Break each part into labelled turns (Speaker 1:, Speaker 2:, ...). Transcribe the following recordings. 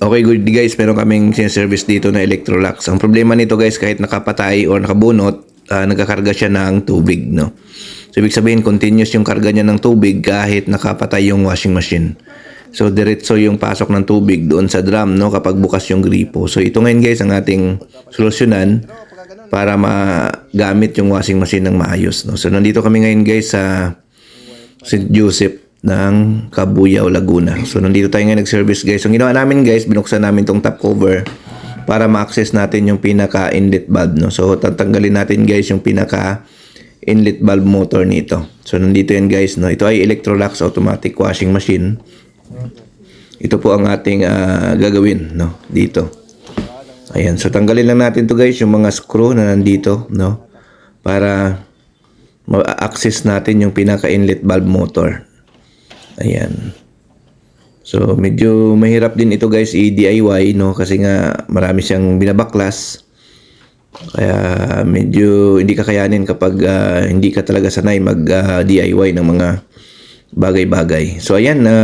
Speaker 1: Okay, good guys. Meron kaming service dito na Electrolux. Ang problema nito guys, kahit nakapatay or nakabunot, ah, nagkakarga siya ng tubig, no? So, ibig sabihin, continuous yung karga niya ng tubig kahit nakapatay yung washing machine. So, diretso yung pasok ng tubig doon sa drum, no? Kapag bukas yung gripo. So, ito ngayon guys, ang ating solusyonan para magamit yung washing machine ng maayos, no? So, nandito kami ngayon guys sa St. Joseph ng Cabuyao, Laguna. So, nandito tayo ngayon nag-service guys. So, ang ginawa namin guys, binuksan namin tong top cover para ma-access natin yung pinaka-inlet valve. No? So, tatanggalin natin guys yung pinaka-inlet valve motor nito. So, nandito yan guys. No? Ito ay Electrolux automatic washing machine. Ito po ang ating ah, gagawin no? dito. Ayan. So, tanggalin lang natin to guys, yung mga screw na nandito. No? Para ma-access natin yung pinaka-inlet valve motor. Ayan. So, medyo mahirap din ito guys i-DIY, no? Kasi nga marami siyang binabaklas. Kaya medyo hindi kakayanin kapag ah, hindi ka talaga sanay mag-DIY ng mga bagay-bagay. So, ayan. na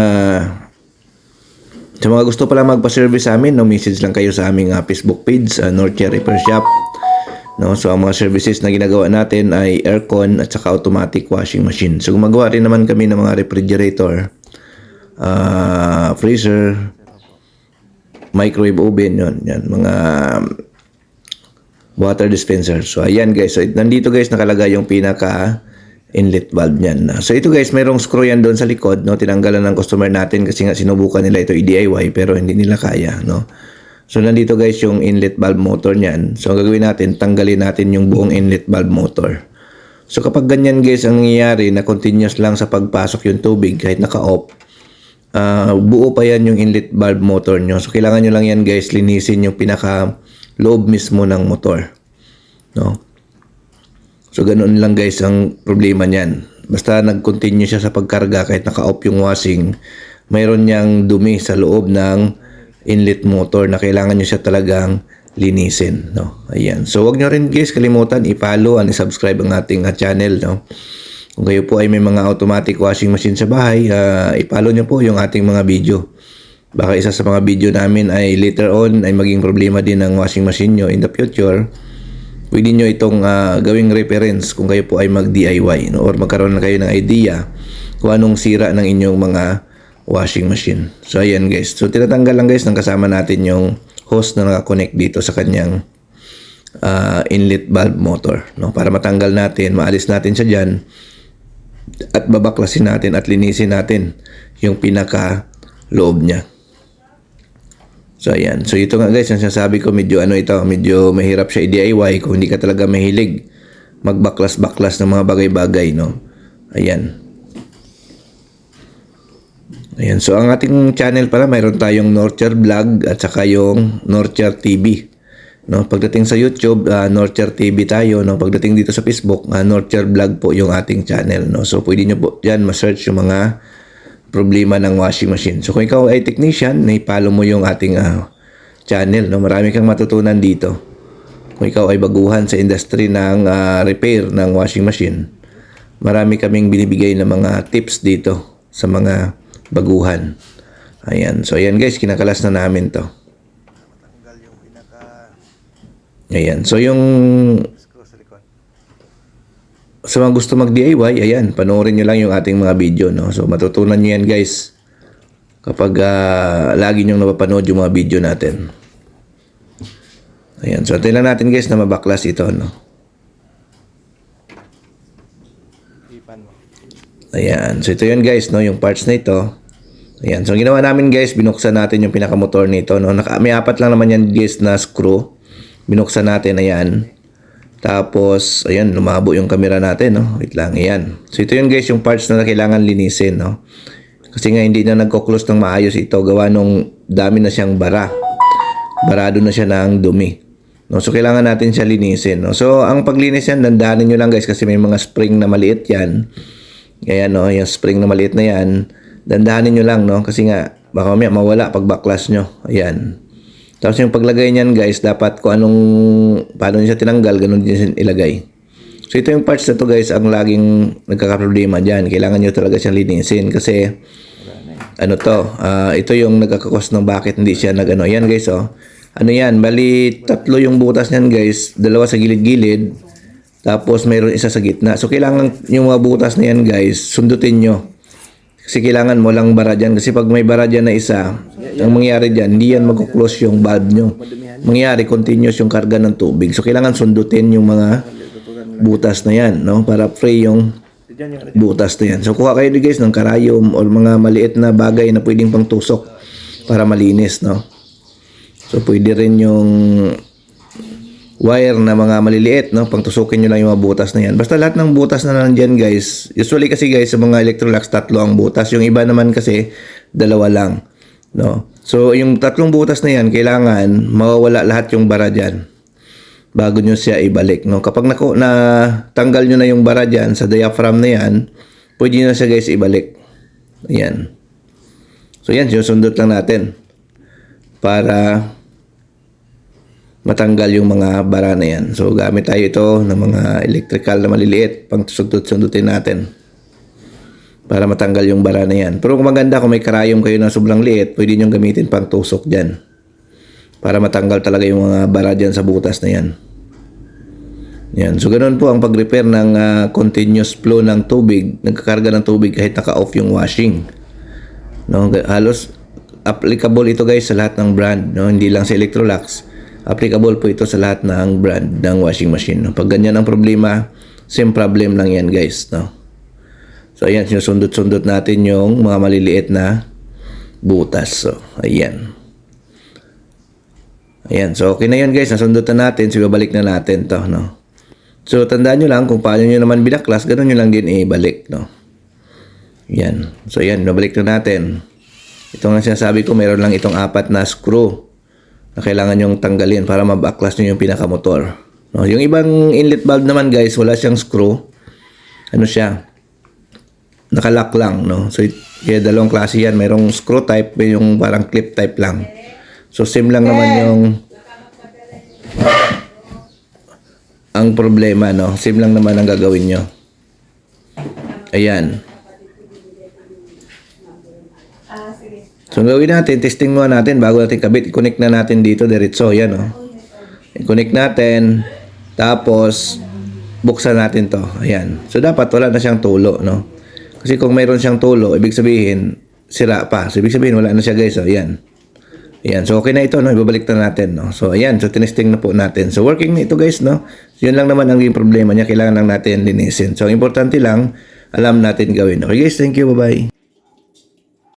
Speaker 1: sa mga gusto pala magpa-service sa amin, no, message lang kayo sa aming ah, Facebook page, uh, Northia Repair Shop. No, so ang mga services na ginagawa natin ay aircon at saka automatic washing machine. So gumagawa rin naman kami ng mga refrigerator, ah, freezer, microwave oven, yun, yan, mga water dispenser. So ayan guys, so nandito guys nakalagay yung pinaka inlet valve niyan. So ito guys, mayroong screw yan doon sa likod, no? Tinanggalan ng customer natin kasi nga sinubukan nila ito i-DIY pero hindi nila kaya, no? So nandito guys yung inlet valve motor niyan. So ang gagawin natin, tanggalin natin yung buong inlet valve motor. So kapag ganyan guys ang nangyayari na continuous lang sa pagpasok yung tubig kahit naka-off, ah, buo pa yan yung inlet valve motor nyo. So kailangan nyo lang yan guys linisin yung pinaka loob mismo ng motor. No? So ganoon lang guys ang problema niyan. Basta nag-continue siya sa pagkarga kahit naka-off yung washing, mayroon niyang dumi sa loob ng inlet motor na kailangan nyo siya talagang linisin, no? Ayan. So, wag nyo rin guys kalimutan i-follow and i-subscribe ang ating uh, channel, no? Kung kayo po ay may mga automatic washing machine sa bahay, uh, i-follow nyo po yung ating mga video. Baka isa sa mga video namin ay later on ay maging problema din ng washing machine nyo in the future. Pwede nyo itong uh, gawing reference kung kayo po ay mag-DIY no? or magkaroon na kayo ng idea kung anong sira ng inyong mga washing machine. So, ayan guys. So, tinatanggal lang guys ng kasama natin yung hose na nakakonect dito sa kanyang uh, inlet valve motor. No? Para matanggal natin, maalis natin siya dyan at babaklasin natin at linisin natin yung pinaka loob niya. So, ayan. So, ito nga guys, ang sinasabi ko, medyo ano ito, medyo mahirap siya i-DIY kung hindi ka talaga mahilig magbaklas-baklas ng mga bagay-bagay, no? Ayan. Ayan. So, ang ating channel pala, mayroon tayong Norcher Vlog at saka yung Norcher TV. No, pagdating sa YouTube, uh, Norcher TV tayo, no. Pagdating dito sa Facebook, uh, Norcher Vlog po yung ating channel, no. So pwede niyo po diyan ma-search yung mga problema ng washing machine. So kung ikaw ay technician, na-follow mo yung ating uh, channel, no. Marami kang matutunan dito. Kung ikaw ay baguhan sa industry ng uh, repair ng washing machine, marami kaming binibigay ng mga tips dito sa mga baguhan. Ayan. So ayan guys, kinakalas na namin 'to. Ayan. So yung
Speaker 2: sa
Speaker 1: mga gusto mag-DIY, ayan, panoorin nyo lang yung ating mga video, no? So, matutunan nyo yan, guys, kapag ah, lagi nyo napapanood yung mga video natin. Ayan, so antayin lang natin, guys, na mabaklas ito, no?
Speaker 2: Ipan mo.
Speaker 1: Ayan, so ito yun, guys, no? Yung parts na ito. Ayan, so ginawa namin, guys, binuksan natin yung pinakamotor nito, no? Naka, may apat lang naman yan, guys, na screw. Binuksan natin, ayan. Tapos, ayan, lumabo yung camera natin, no? Wait lang, ayan. So, ito yun guys, yung parts na kailangan linisin, no? Kasi nga, hindi na nagko-close ng maayos ito. Gawa nung dami na siyang bara. Barado na siya ng dumi. No? So, kailangan natin siya linisin, no? So, ang paglinis yan, dandahanin nyo lang guys kasi may mga spring na maliit yan. Ayan, no? Yung spring na maliit na yan. Dandahanin nyo lang, no? Kasi nga, baka mamaya mawala pag baklas nyo. Ayan. Tapos yung paglagay niyan guys, dapat kung anong, paano niya tinanggal, ganun din siya ilagay. So ito yung parts na to guys, ang laging nagkakaproblema dyan. Kailangan nyo talaga siyang linisin kasi ano to, ah, ito yung nagkakakos ng bakit hindi siya nagano. Yan guys, oh. Ano yan, bali tatlo yung butas niyan guys, dalawa sa gilid-gilid, tapos mayroon isa sa gitna. So kailangan yung mga butas na yan guys, sundutin nyo. Kasi kailangan mo lang bara dyan. Kasi pag may bara dyan na isa, ang mangyayari dyan, hindi yan mag-close yung valve nyo. Mangyayari, continuous yung karga ng tubig. So kailangan sundutin yung mga butas na yan, no? Para free yung butas na yan. So kuha kayo guys ng karayom o mga maliit na bagay na pwedeng pang tusok para malinis, no? So pwede rin yung wire na mga maliliit, no? Pangtusukin nyo lang yung mga butas na yan. Basta lahat ng butas na nandyan, guys. Usually kasi, guys, sa mga Electrolux, tatlo ang butas. Yung iba naman kasi, dalawa lang, no? So, yung tatlong butas na yan, kailangan mawawala lahat yung bara dyan bago nyo siya ibalik, no? Kapag nako, na tanggal nyo na yung bara dyan sa diaphragm na yan, pwede na siya, guys, ibalik. Ayan. So, yan, sinusundot lang natin para matanggal yung mga bara na yan. So, gamit tayo ito ng mga electrical na maliliit pang sundot-sundutin natin para matanggal yung bara na yan. Pero kung maganda, kung may karayom kayo na sobrang liit, pwede nyo gamitin pang tusok dyan para matanggal talaga yung mga bara dyan sa butas na yan. Yan. So, ganun po ang pag-repair ng ah, continuous flow ng tubig, nagkakarga ng tubig kahit naka-off yung washing. No, halos applicable ito guys sa lahat ng brand, no? Hindi lang sa Electrolux. Applicable po ito sa lahat ng brand ng washing machine. No? Pag ganyan ang problema, same problem lang yan guys, no? So ayan, sinusundot-sundot natin yung mga maliliit na butas. So, ayan. Ayan, so okay na yan guys, nasundutan natin, so ibabalik na natin to, no? So tandaan nyo lang kung paano nyo naman binaklas, ganun nyo lang din ibalik, no? Yan. So yan, nabalik na natin. Ito nga sinasabi ko, meron lang itong apat na screw na kailangan yung tanggalin para mabaklas nyo yung pinakamotor. No, yung ibang inlet valve naman guys, wala siyang screw. Ano siya? Nakalock lang, no? So, kaya dalawang klase yan. Merong screw type, may yung parang clip type lang. So, same lang naman yung ang problema, no? Same lang naman ang gagawin nyo. Ayan. So, gawin natin, testing muna natin bago natin kabit. I-connect na natin dito, diretso. Yan, oh. I-connect natin. Tapos, buksan natin to. Ayan. So, dapat wala na siyang tulo, no? Kasi kung mayroon siyang tulo, ibig sabihin, sira pa. So, ibig sabihin, wala na siya, guys. Oh, ayan. Ayan. So, okay na ito, no? Ibabalik na natin, no? So, ayan. So, tinesting na po natin. So, working na ito, guys, no? So, yun lang naman ang yung problema niya. Kailangan lang natin linisin. So, importante lang, alam natin gawin. Okay, guys? Thank you. Bye-bye.